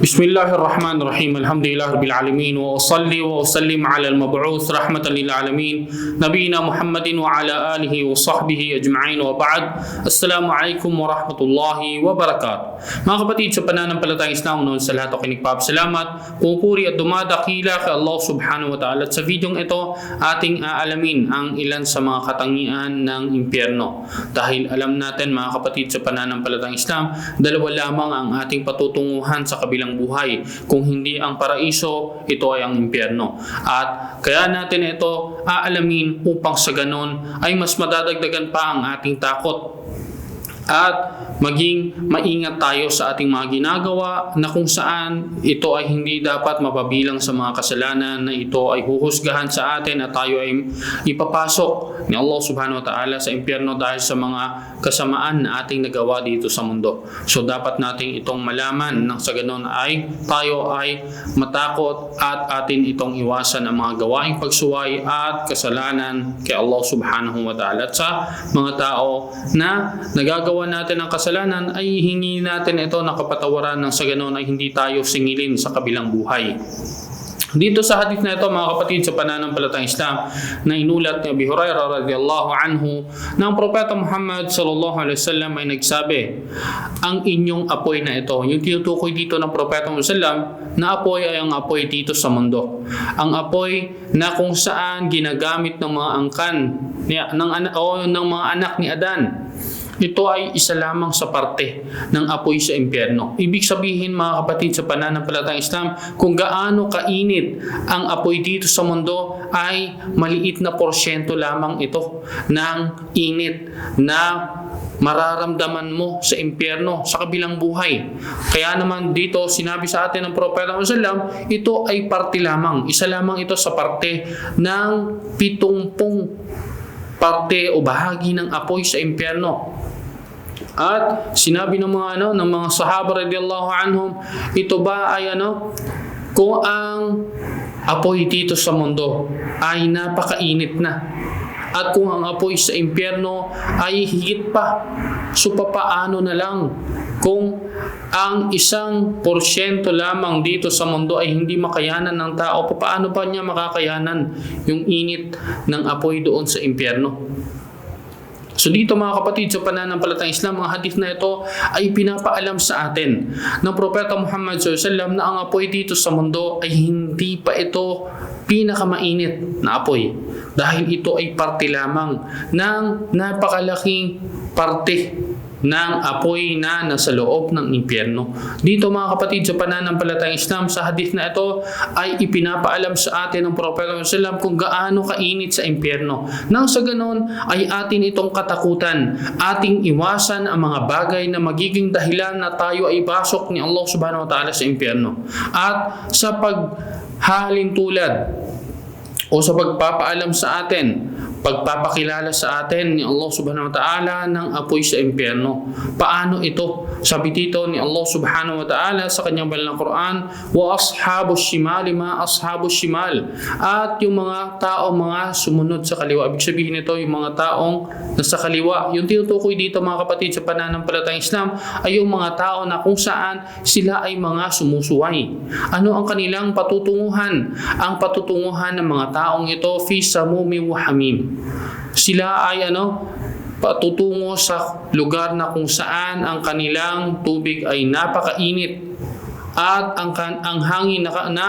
بسم الله الرحمن الرحيم الحمد لله رب العالمين وأصلي وأسلم على المبعوث رحمة للعالمين نبينا محمد وعلى آله وصحبه أجمعين وبعد السلام عليكم ورحمة الله وبركاته Mga kapatid, sa pananampalatayang Islam noon sa lahat ako nagpapasalamat, pupuri at dumadakila kay Allah subhanahu wa ta'ala. At sa videong ito, ating aalamin ang ilan sa mga katangian ng impyerno. Dahil alam natin mga kapatid sa pananampalatayang Islam, dalawa lamang ang ating patutunguhan sa kabilang buhay. Kung hindi ang paraiso, ito ay ang impyerno. At kaya natin ito aalamin upang sa ganon ay mas madadagdagan pa ang ating takot at maging maingat tayo sa ating mga ginagawa na kung saan ito ay hindi dapat mapabilang sa mga kasalanan na ito ay huhusgahan sa atin at tayo ay ipapasok ni Allah subhanahu wa ta'ala sa impyerno dahil sa mga kasamaan na ating nagawa dito sa mundo. So dapat nating itong malaman nang sa ganon ay tayo ay matakot at atin itong iwasan ang mga gawaing pagsuway at kasalanan kay Allah subhanahu wa ta'ala. At sa mga tao na nagagawa natin ang kasalanan ay hingi natin ito na kapatawaran nang sa ganon ay hindi tayo singilin sa kabilang buhay. Dito sa hadith na ito mga kapatid sa pananampalatang Islam na inulat ni Abi Hurairah radhiyallahu anhu na ang propeta Muhammad sallallahu alaihi wasallam ay nagsabi ang inyong apoy na ito yung tinutukoy dito ng propeta Muhammad sallam na apoy ay ang apoy dito sa mundo ang apoy na kung saan ginagamit ng mga angkan ng, o ng mga anak ni Adan ito ay isa lamang sa parte ng apoy sa impyerno. Ibig sabihin mga kapatid sa pananampalatang Islam, kung gaano kainit ang apoy dito sa mundo ay maliit na porsyento lamang ito ng init na mararamdaman mo sa impyerno sa kabilang buhay. Kaya naman dito sinabi sa atin ng Propeta Muhammad ito ay parte lamang. Isa lamang ito sa parte ng pitumpung parte o bahagi ng apoy sa impyerno. At sinabi ng mga ano ng mga sahaba radhiyallahu anhum, ito ba ay ano kung ang apoy dito sa mundo ay napakainit na at kung ang apoy sa impyerno ay higit pa so papaano na lang kung ang isang porsyento lamang dito sa mundo ay hindi makayanan ng tao, paano pa niya makakayanan yung init ng apoy doon sa impyerno? So dito mga kapatid sa pananampalatang Islam, ang hadith na ito ay pinapaalam sa atin ng Propeta Muhammad SAW na ang apoy dito sa mundo ay hindi pa ito pinakamainit na apoy. Dahil ito ay parte lamang ng napakalaking parte ng apoy na nasa loob ng impyerno. Dito mga kapatid sa pananampalatayang Islam sa hadith na ito ay ipinapaalam sa atin ng Propeta Muhammad kung gaano kainit sa impyerno. Nang sa ganon ay atin itong katakutan, ating iwasan ang mga bagay na magiging dahilan na tayo ay pasok ni Allah subhanahu wa ta'ala sa impyerno. At sa paghalin tulad o sa pagpapaalam sa atin, pagpapakilala sa atin ni Allah subhanahu wa ta'ala ng apoy sa impyerno. Paano ito? Sabi dito ni Allah subhanahu wa ta'ala sa kanyang banal na Quran, wa ashabu shimali ma ashabu shimal. At yung mga tao mga sumunod sa kaliwa. Ibig sabihin nito yung mga taong nasa kaliwa. Yung tinutukoy dito mga kapatid sa pananampalatayang Islam ay yung mga tao na kung saan sila ay mga sumusuway. Ano ang kanilang patutunguhan? Ang patutunguhan ng mga taong ito fi samumi wa hamim. Sila ay ano patutungo sa lugar na kung saan ang kanilang tubig ay napakainit at ang ang hangin na, na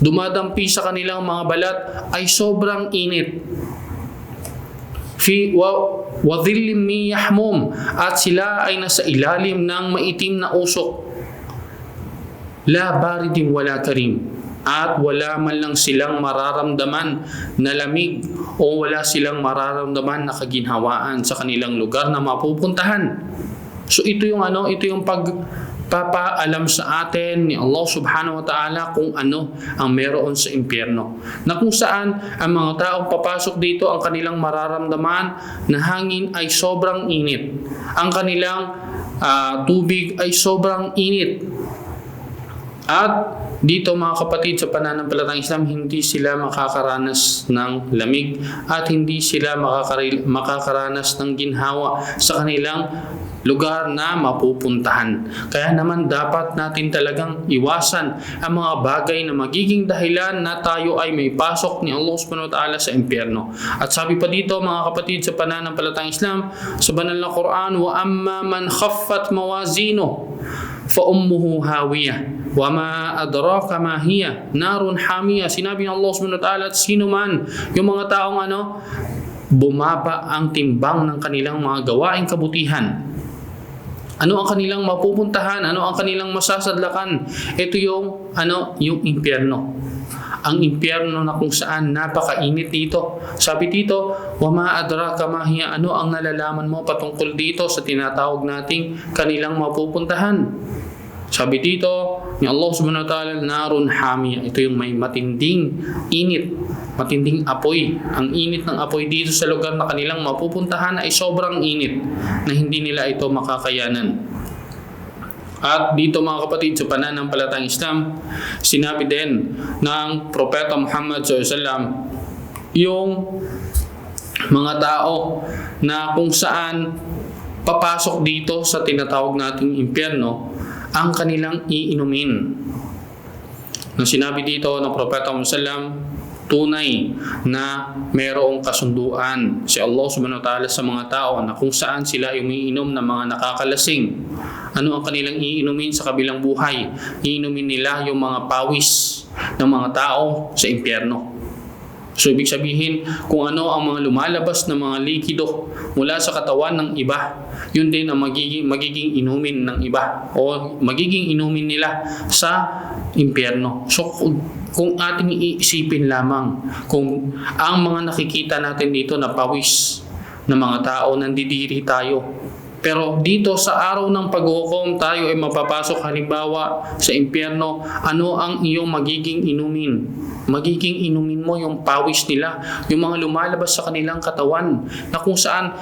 dumadampi sa kanilang mga balat ay sobrang init. Fi wa wa dhillim min yahmum at sila ay nasa ilalim ng maitim na usok. La baridin wala karim at wala man lang silang mararamdaman na lamig o wala silang mararamdaman na kaginhawaan sa kanilang lugar na mapupuntahan. So ito yung ano, ito yung pag papaalam sa atin ni Allah subhanahu wa ta'ala kung ano ang meron sa impyerno. Na kung saan ang mga taong papasok dito ang kanilang mararamdaman na hangin ay sobrang init. Ang kanilang ah, tubig ay sobrang init. At dito mga kapatid sa pananampalatang Islam, hindi sila makakaranas ng lamig at hindi sila makakaranas ng ginhawa sa kanilang lugar na mapupuntahan. Kaya naman dapat natin talagang iwasan ang mga bagay na magiging dahilan na tayo ay may pasok ni Allah subhanahu wa ta'ala sa impyerno. At sabi pa dito mga kapatid sa pananampalatang Islam sa banal na Quran, wa amma man khaffat mawazino fa ummuhu hawiyah wa ma adraka ma hiya? Narun hamiya sinabi ng Allah subhanahu wa ta'ala at sino man yung mga taong ano bumaba ang timbang ng kanilang mga gawaing kabutihan. Ano ang kanilang mapupuntahan? Ano ang kanilang masasadlakan? Ito yung ano yung impyerno. Ang impyerno na kung saan napakainit dito. Sabi dito, wa ma adraka ma ano ang nalalaman mo patungkol dito sa tinatawag nating kanilang mapupuntahan. Sabi dito ni Allah subhanahu wa ta'ala, narun hamiya. Ito yung may matinding init, matinding apoy. Ang init ng apoy dito sa lugar na kanilang mapupuntahan ay sobrang init na hindi nila ito makakayanan. At dito mga kapatid sa pananampalatang Islam, sinabi din ng Propeta Muhammad SAW yung mga tao na kung saan papasok dito sa tinatawag nating impyerno ang kanilang iinumin. Na sinabi dito ng Propeta SAW, tunay na mayroong kasunduan si Allah subhanahu wa ta'ala sa mga tao na kung saan sila umiinom ng mga nakakalasing. Ano ang kanilang iinumin sa kabilang buhay? Iinumin nila yung mga pawis ng mga tao sa impyerno. So ibig sabihin kung ano ang mga lumalabas na mga likido mula sa katawan ng iba, yun din ang magiging, magiging inumin ng iba o magiging inumin nila sa impyerno. So kung, ating iisipin lamang kung ang mga nakikita natin dito na pawis ng mga tao, nandidiri tayo. Pero dito sa araw ng paghukom, tayo ay mapapasok halimbawa sa impyerno, ano ang iyong magiging inumin? Magiging inumin mo yung pawis nila, yung mga lumalabas sa kanilang katawan, na kung saan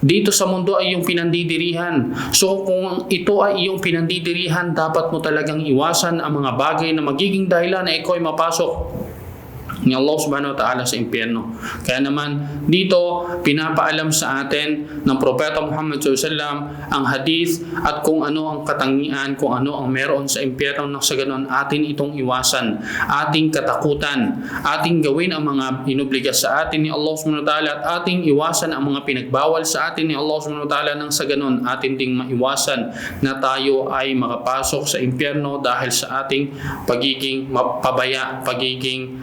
dito sa mundo ay yung pinandidirihan. So kung ito ay iyong pinandidirihan, dapat mo talagang iwasan ang mga bagay na magiging dahilan na ikaw ay mapasok ni Allah subhanahu wa ta'ala sa impyerno. Kaya naman dito pinapaalam sa atin ng Propeta Muhammad SAW ang hadith at kung ano ang katangian, kung ano ang meron sa impyerno na sa ganon atin itong iwasan, ating katakutan, ating gawin ang mga inubliga sa atin ni Allah subhanahu wa ta'ala at ating iwasan ang mga pinagbawal sa atin ni Allah subhanahu wa ta'ala nang sa ganon atin ding maiwasan na tayo ay makapasok sa impyerno dahil sa ating pagiging mapabaya, pagiging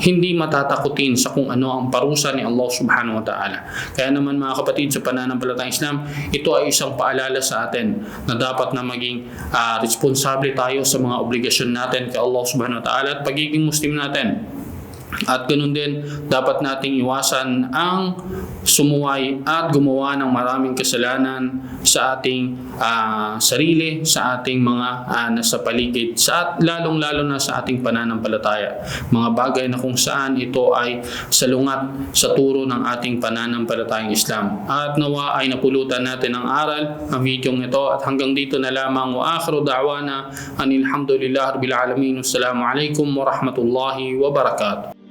hindi matatakutin sa kung ano ang parusa ni Allah subhanahu wa ta'ala. Kaya naman mga kapatid sa pananampalatang Islam, ito ay isang paalala sa atin na dapat na maging ah, responsable tayo sa mga obligasyon natin kay Allah subhanahu wa ta'ala at pagiging Muslim natin. At ganun din, dapat nating iwasan ang sumuway at gumawa ng maraming kasalanan sa ating ah, sarili, sa ating mga ah, nasa paligid, sa at lalong-lalo na sa ating pananampalataya. Mga bagay na kung saan ito ay salungat sa turo ng ating pananampalatayang Islam. At nawa ay napulutan natin ang aral ng video ito at hanggang dito na lamang wa akhiru da'wana anilhamdulillah rabbil alamin. Wassalamu alaikum wa rahmatullahi wa barakatuh.